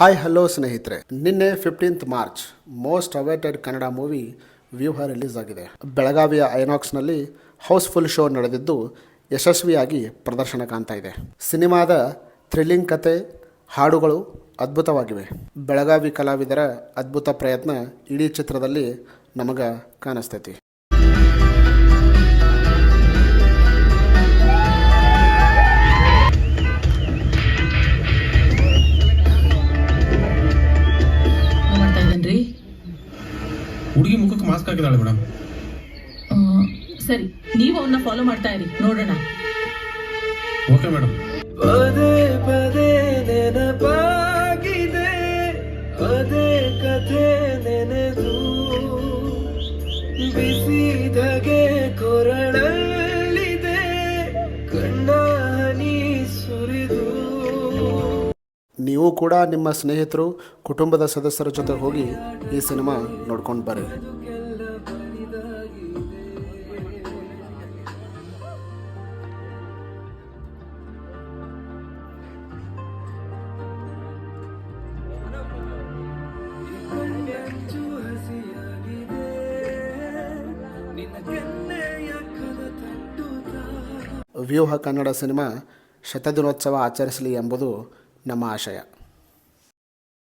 Hi hello ಸ್ನೇಹಿತರೆ. ನಿನ್ನೆ fifteenth March most awaited Kannada movie Vyuha release ಆಗಿದೆ. ಬೆಳಗಾವಿಯ ಐನಾಕ್ಸ್ನಲ್ಲಿ ಹೌಸ್ಫುಲ್ ಶೋ ನಡೆದಿದ್ದು ಯಶಸ್ವಿಯಾಗಿ ಪ್ರದರ್ಶನ ಕಾಣ್ತಾ ಇದೆ. ಸಿನಿಮಾದ ಥ್ರಿಲ್ಲಿಂಗ್ ಕತೆ, ಹಾಡುಗಳು ಅದ್ಭುತವಾಗಿವೆ. ಬೆಳಗಾವಿ ಕಲಾವಿದರ ಅದ್ಭುತ ಪ್ರಯತ್ನ ಇಡೀ ಚಿತ್ರದಲ್ಲಿ ನಮಗೆ ಕಾಣಿಸ್ತೈತಿ. ಹುಡುಗಿ ಮುಖಕ್ಕೆ ಮಾಸ್ಕ್ ಹಾಕಿದಾಳೆ ಮೇಡಮ್ ಆ, ಸರಿ ನೀವು ಅವನ್ನ ಫಾಲೋ ಮಾಡ್ತಾ ಇರಿ ನೋಡೋಣ. ಓಕೆ ಮೇಡಮ್ ಪದೇ ಪದೇ ನೆನಪಾಗಿದೆ ಅದೇ ಕಥೆ ನೆನೆದು ಬಿಸಿದಗೆ ನೀವು ಕೂಡ ನಿಮ್ಮ ಸ್ನೇಹಿತರು, ಕುಟುಂಬದ ಸದಸ್ಯರ ಜೊತೆ ಹೋಗಿ ಈ ಸಿನಿಮಾ ನೋಡ್ಕೊಂಡು ಬರ್ರಿ. ವ್ಯೂಹ ಕನ್ನಡ ಸಿನಿಮಾ ಶತದಿನೋತ್ಸವ ಆಚರಿಸಲಿ ಎಂಬುದು ನಮ್ಮ ಆಶಯ